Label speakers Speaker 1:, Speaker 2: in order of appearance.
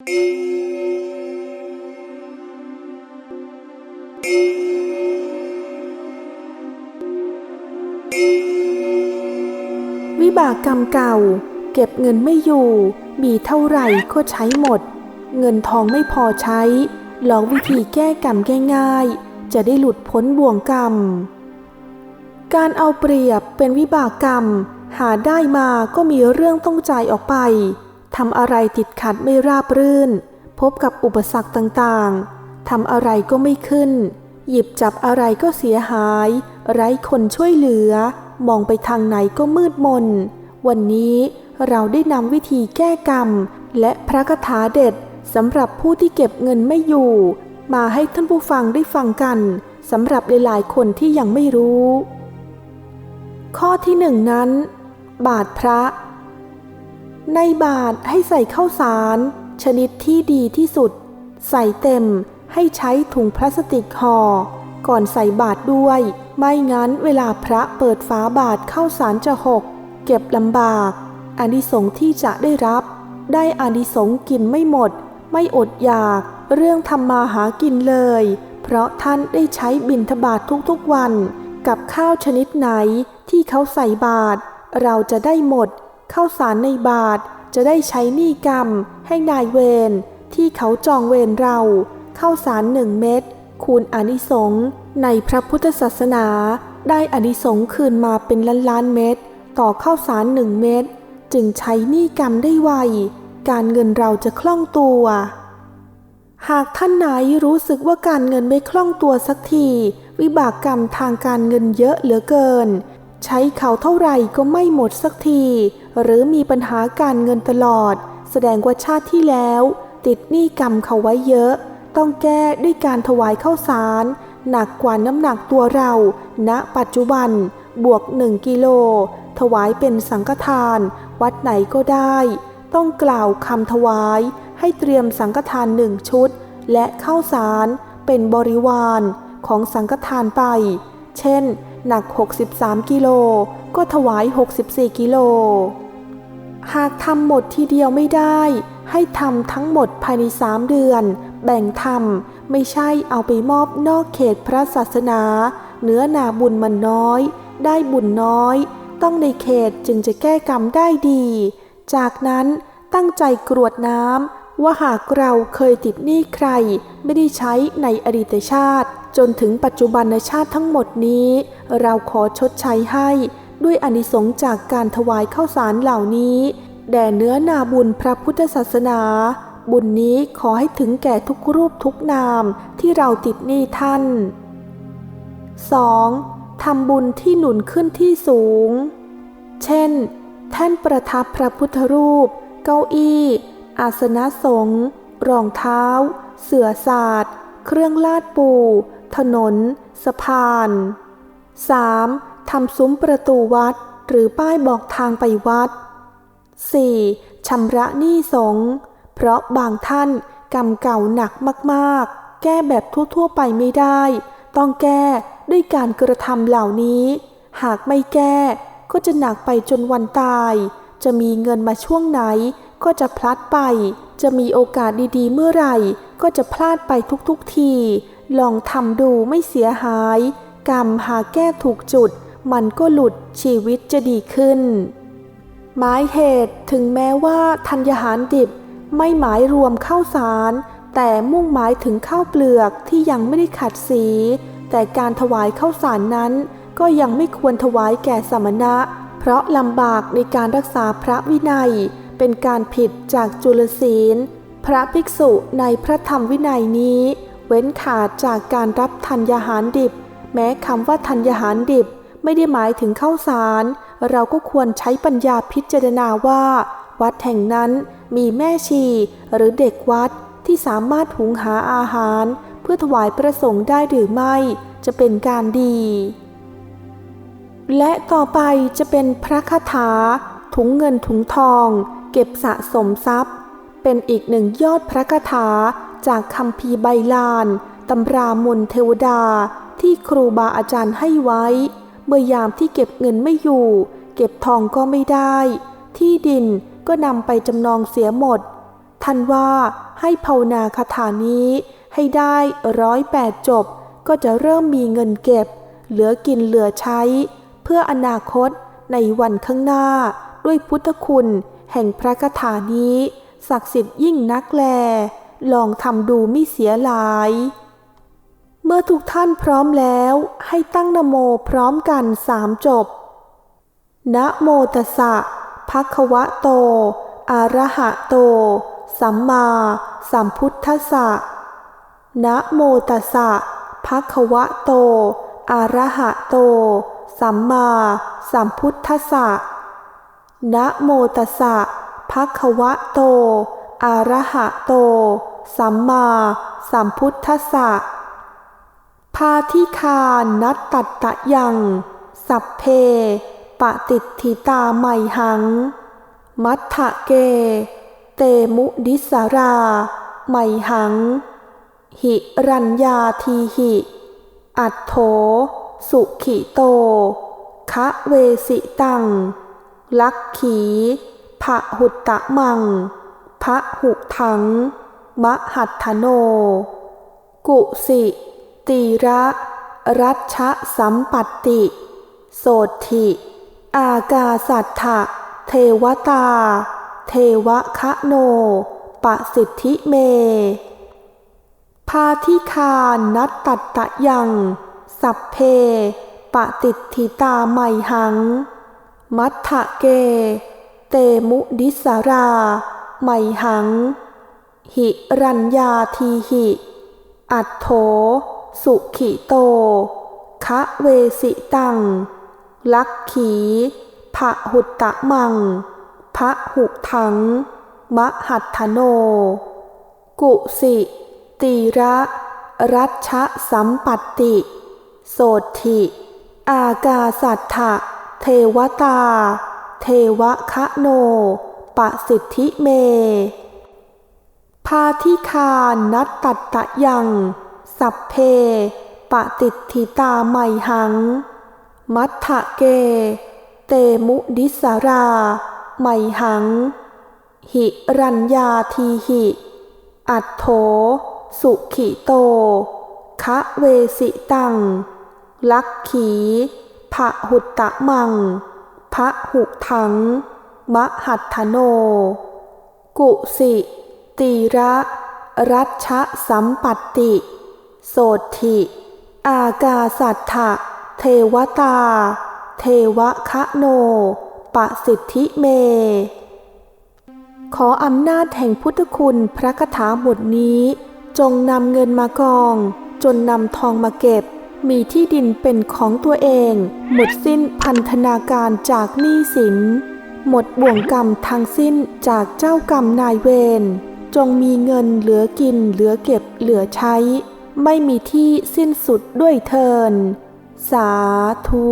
Speaker 1: วิบากกรรมเก่า เก็บเงินไม่อยู่ มีเท่าไหร่ก็ใช้หมด เงินทองไม่พอใช้ ลองวิธีแก้กรรมง่ายๆ จะได้หลุดพ้นบ่วงกรรม การเอาเปรียบเป็นวิบากกรรม หาได้มาก็มีเรื่องต้องจ่ายออกไป ทำอะไรติดขัดไม่ราบรื่น พบกับอุปสรรคต่างๆ ทำอะไรก็ไม่ขึ้น หยิบจับอะไรก็เสียหาย ไร้คนช่วยเหลือ มองไปทางไหนก็มืดมน วันนี้เราได้นำวิธีแก้กรรม และพระคาถาเด็ดสำหรับผู้ที่เก็บเงินไม่อยู่ มาให้ท่านผู้ฟังได้ฟังกันสำหรับหลายๆคนที่ยังไม่รู้ ข้อที่หนึ่งนั้น บาทพระ ในบาทให้ใส่ข้าวสาร ชนิดที่ดีที่สุด ใส่เต็มให้ใช้ถุงพลาสติกห่อก่อนใส่บาทด้วย ไม่งั้นเวลาพระเปิดฝาบาทข้าวสารจะหก เก็บลำบากอานิสงส์ที่จะได้รับ ได้อานิสงส์กินไม่หมด ไม่อดอยาก เรื่องทำมาหากินเลย เพราะท่านได้ใช้บิณฑบาตทุกๆวัน กับข้าวชนิดไหนที่เขาใส่บาตรเราจะได้หมด ข้าวสารในบาทจะได้ใช้หนี้กรรม ให้นายเวรที่เขาจองเวรเราข้าวสารหนึ่งเม็ดคูณอนิสงในพระพุทธศาสนา ได้อนิสงคืนมาเป็นล้านล้านเม็ดต่อข้าวสารหนึ่งเม็ดจึงใช้หนี้กรรมได้ไว การเงินเราจะคล่องตัว หากท่านไหนรู้สึกว่าการเงินไม่คล่องตัวสักที วิบากกรรมทางการเงินเยอะเหลือเกิน ใช้เขาเท่าไหร่ก็ไม่หมดสักที หรือมีปัญหาการเงินตลอด แสดงว่าชาติที่แล้ว ติดหนี้กรรมเขาไว้เยอะ ต้องแก้ด้วยการถวายข้าวสาร หนักกว่าน้ำหนักตัวเราณปัจจุบัน บวกหนึ่งกิโล ถวายเป็นสังฆทาน วัดไหนก็ได้ ต้องกล่าวคำถวาย ให้เตรียมสังฆทานหนึ่งชุด และข้าวสารเป็นบริวารของสังฆทานไป เช่น หนัก 63 กิโล ก็ถวาย 64 กิโล หากทำหมดทีเดียวไม่ได้ ให้ทำทั้งหมดภายในสามเดือน แบ่งทำไม่ใช่เอาไปมอบนอกเขตพระศาสนา เนื้อนาบุญมันน้อย ได้บุญน้อย ต้องในเขตจึงจะแก้กรรมได้ดี จากนั้นตั้งใจกรวดน้ำ ว่าหากเราเคยติดหนี้ใคร ไม่ได้ใช้ในอดีตชาติ จนถึงปัจจุบันชาติทั้งหมดนี้ เราขอชดใช้ให้ ด้วยอนิสงส์จากการถวายข้าวสารเหล่านี้ แด่เนื้อนาบุญพระพุทธศาสนา บุญนี้ขอให้ถึงแก่ทุกรูปทุกนามที่เราติดหนี้ท่าน 2. ทำบุญที่หนุนขึ้นที่สูง เช่นแท่นประทับพระพุทธรูป เก้าอี้ อาสนะสงฆ์รองเท้า เสือศาสตร์ เครื่องลาดปู ถนน สะพาน 3. ทำซุ้มประตูวัด หรือป้ายบอกทางไปวัด 4. ชำระหนี้สงฆ์เพราะบางท่านกรรมเก่าหนักมากๆ แก้แบบทั่วๆไปไม่ได้ ต้องแก้ด้วยการกระทำเหล่านี้ หากไม่แก้ก็จะหนักไปจนวันตาย จะมีเงินมาช่วงไหน ก็จะพลัดไป จะมีโอกาสดีๆ เมื่อไหร่ ก็จะพลาดไปทุกๆที ลองทำดูไม่เสียหาย กรรมหาแก้ถูกจุด มันก็หลุดชีวิตจะดีขึ้น หมายเหตุถึงแม้ว่าธัญญาหารดิบไม่หมายรวมข้าวสาร แต่มุ่งหมายถึงข้าวเปลือกที่ยังไม่ได้ขัดสี แต่การถวายข้าวสารนั้น ก็ยังไม่ควรถวายแก่สมณะ เพราะลำบากในการรักษาพระวินัย เป็นการผิดจากจุลศีล พระภิกษุในพระธรรมวินัยนี้ เว้นขาดจากการรับธัญญาหารดิบ แม้คำว่าธัญญาหารดิบไม่ได้หมายถึงข้าวสาร เราก็ควรใช้ปัญญาพิจารณาว่า วัดแห่งนั้นมีแม่ชีหรือเด็กวัดที่สามารถหุงหาอาหาร เพื่อถวายประสงค์ได้หรือไม่ จะเป็นการดี และต่อไปจะเป็นพระคาถาถุงเงินถุงทอง เก็บสะสมทรัพย์ เป็นอีกหนึ่งยอดพระคาถาจากคำพีใบลานตำรามนเทวดาที่ครูบาอาจารย์ให้ไว้ เมื่อยามที่เก็บเงินไม่อยู่ เก็บทองก็ไม่ได้ ที่ดินก็นำไปจำนองเสียหมดทท่านว่าให้ภาวนาคาถานี้ให้ได้ร้อยแปดจบ ก็จะเริ่มมีเงินเก็บ เหลือกินเหลือใช้ เพื่ออนาคตในวันข้างหน้าด้วยพุทธคุณ แห่งพระคาถานี้ ศักดิ์สิทธิ์ยิ่งนักแล ลองทำดูไม่เสียหลาย เมื่อทุกท่านพร้อมแล้วให้ตั้งนโมพร้อมกันสามจบ นะโมตัสสะภะคะวะโต อะระหะโต สัมมาสัมพุทธัสสะ นะโมตัสสะภะคะวะโต อะระหะโต สัมมาสัมพุทธัสสะ นะโมตัสสะภะคะวะโต อะระหะโต สัมมาสัมพุทธัสสะพาทิคานัตตัตตะยัง สัพเพ ปฏิทิตาไมหัง มัทธะเก เตมุดิสรา ไมหัง หิรัญญาทีหิ อัตโถ สุขิโต คะเวสิตัง ลักขีภะหุตตะมัง พระหุถัง มหัตถโน กุสิ ตีระรัชชะสัมปัตติ โสถิอากาสัตถะเทวตา เทวคะโน ปสิทธิเม พาทิคานัตตัตตะยัง สัพเพ ปฏิทิตาไมหัง มัทธะเก เตมุดิสารา ไมหัง หิรัญญาทีหิ อัตโถ สุขิโต คะเวสิตัง ลักขีภะหุตตะมังพระหุถัง มหัตถโน กุสิ ตีระ รัชสัมปัตติ โสถิอากาสัตถะ วตา เทวคะโน ปสิทธิเม พาทิคานัตตัตตะยัง สัพเพปฏิทิตาไมหัง มัทธะเก เตมุดิสารา ไมหัง หิรัญญาทีหิ อัตโถ สุขิโต คะเวสิตัง ลักขี ภะหุตตะมัง พระหุถัง มหัตถโน กุสิ ตีระรัชสัมปัตติ โสถิอากาสัตถะเทวตา เทวคะโน ปสิทธิเม ขออำนาจแห่งพุทธคุณพระคาถาบทนี้ จงนำเงินมากอง จนนำทองมาเก็บ มีที่ดินเป็นของตัวเอง หมดสิ้นพันธนาการจากหนี้สิน หมดบ่วงกรรมทั้งสิ้นจากเจ้ากรรมนายเวร จงมีเงินเหลือกินเหลือเก็บเหลือใช้ ไม่มีที่สิ้นสุดด้วยเทิน สาธุ